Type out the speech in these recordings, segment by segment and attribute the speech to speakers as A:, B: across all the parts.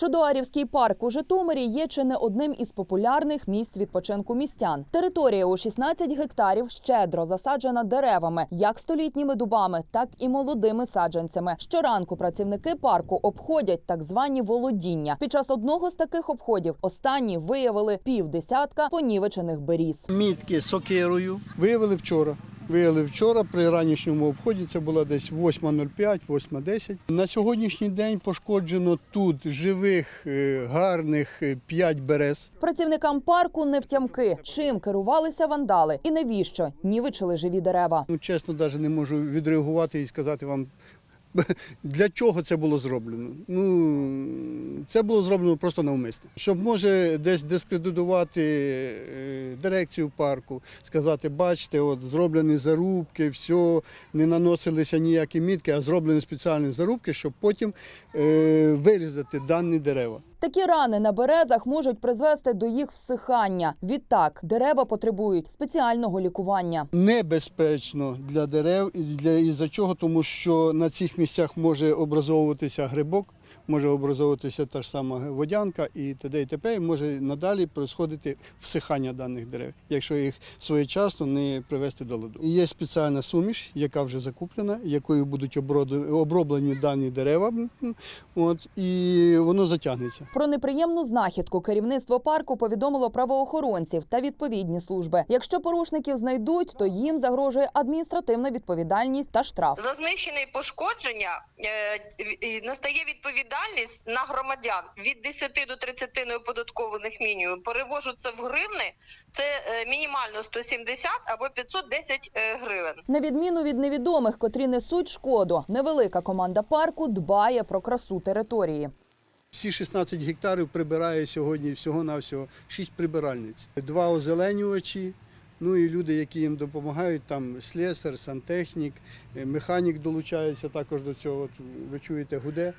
A: Шодоарівський парк у Житомирі є чи не одним із популярних місць відпочинку містян. Територія у 16 гектарів щедро засаджена деревами, як столітніми дубами, так і молодими саджанцями. Щоранку працівники парку обходять так звані володіння. Під час одного з таких обходів останні виявили півдесятка понівечених беріз.
B: Мітки сокирою виявили вчора. Виявили вчора при ранішньому обході. Це була десь 8.05, 8.10. На сьогоднішній день пошкоджено тут живих, е, гарних 5 берез.
A: Працівникам парку не втямки, чим керувалися вандали і навіщо нівичили живі дерева.
B: Ну, чесно, навіть не можу відреагувати і сказати вам, для чого це було зроблено. Ну, це було зроблено просто навмисно. Щоб може десь дискредитувати е, дирекцію парку, сказати, бачите, от зроблені зарубки, все, не наносилися ніякі мітки, а зроблені спеціальні зарубки, щоб потім е, вирізати дані дерева.
A: Такі рани на березах можуть призвести до їх всихання. Відтак дерева потребують спеціального лікування.
B: Небезпечно для дерев і для із-за чого, тому що на цих місцях може образовуватися грибок, може образовуватися та ж сама водянка і т.д. і т.п. і може надалі происходити всихання даних дерев, якщо їх своєчасно не привести до ладу. І є спеціальна суміш, яка вже закуплена, якою будуть оброблені дані дерева. От і воно затягнеться.
A: Про неприємну знахідку керівництво парку повідомило правоохоронців та відповідні служби. Якщо порушників знайдуть, то їм загрожує адміністративна відповідальність та штраф.
C: За знищення і пошкодження е, настає відповідальність на громадян від 10 до 30 неоподаткованих мінімумів. Перевожу це в гривни. Це е, мінімально 170 або 510 е, гривень.
A: На відміну від невідомих, котрі несуть шкоду, невелика команда парку дбає про красу території.
B: Всі 16 гектарів прибирає сьогодні всього-навсього 6 прибиральниць, два озеленювачі. Ну і люди, які їм допомагають, там слесар, сантехнік, е, механік долучається також до цього. От Ви чуєте, гуде.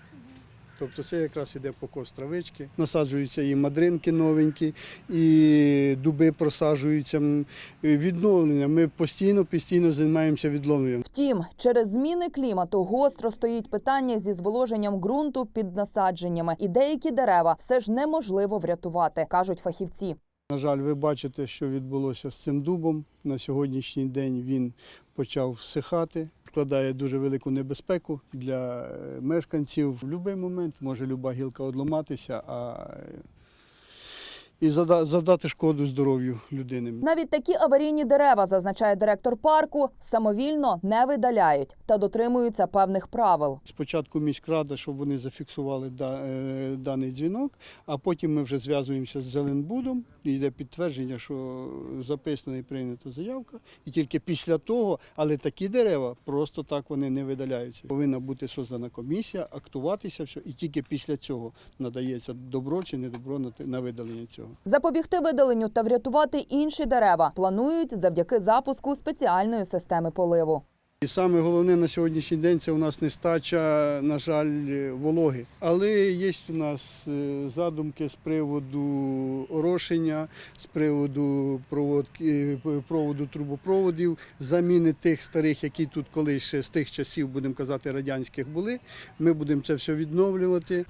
B: Тобто це якраз іде покос травички. Насаджуються і мадринки новенькі, і дуби просаджуються. Відновлення. Ми постійно, постійно займаємося відновленням.
A: Втім, через зміни клімату гостро стоїть питання зі зволоженням ґрунту під насадженнями, і деякі дерева все ж неможливо врятувати, кажуть фахівці.
B: На жаль, ви бачите, що відбулося з цим дубом. На сьогоднішній день він почав всихати, складає дуже велику небезпеку для е, мешканців. В будь-який момент може люба гілка одламатися, а е, і зада- завдати шкоду здоров'ю людини.
A: Навіть такі аварійні дерева, зазначає директор парку, самовільно не видаляють та дотримуються певних правил.
B: Спочатку міськрада, щоб вони зафіксували е, даний дзвінок, а потім ми вже зв'язуємося з Зеленбудом, і йде підтвердження, що записана і прийнята заявка. І тільки після того, але такі дерева просто так вони не видаляються. Повинна бути создана комісія, актуватися все, і тільки після цього надається добро чи не добро на видалення цього.
A: Запобігти видаленню та врятувати інші дерева планують завдяки запуску спеціальної системи поливу.
B: І саме головне на сьогоднішній день це у нас нестача, на жаль, вологи. Але є у нас е, задумки з приводу орошення, з приводу проводки, е, проводу трубопроводів, заміни тих старих, які тут колись з тих часів, будемо казати, радянських були. Ми будемо це все відновлювати.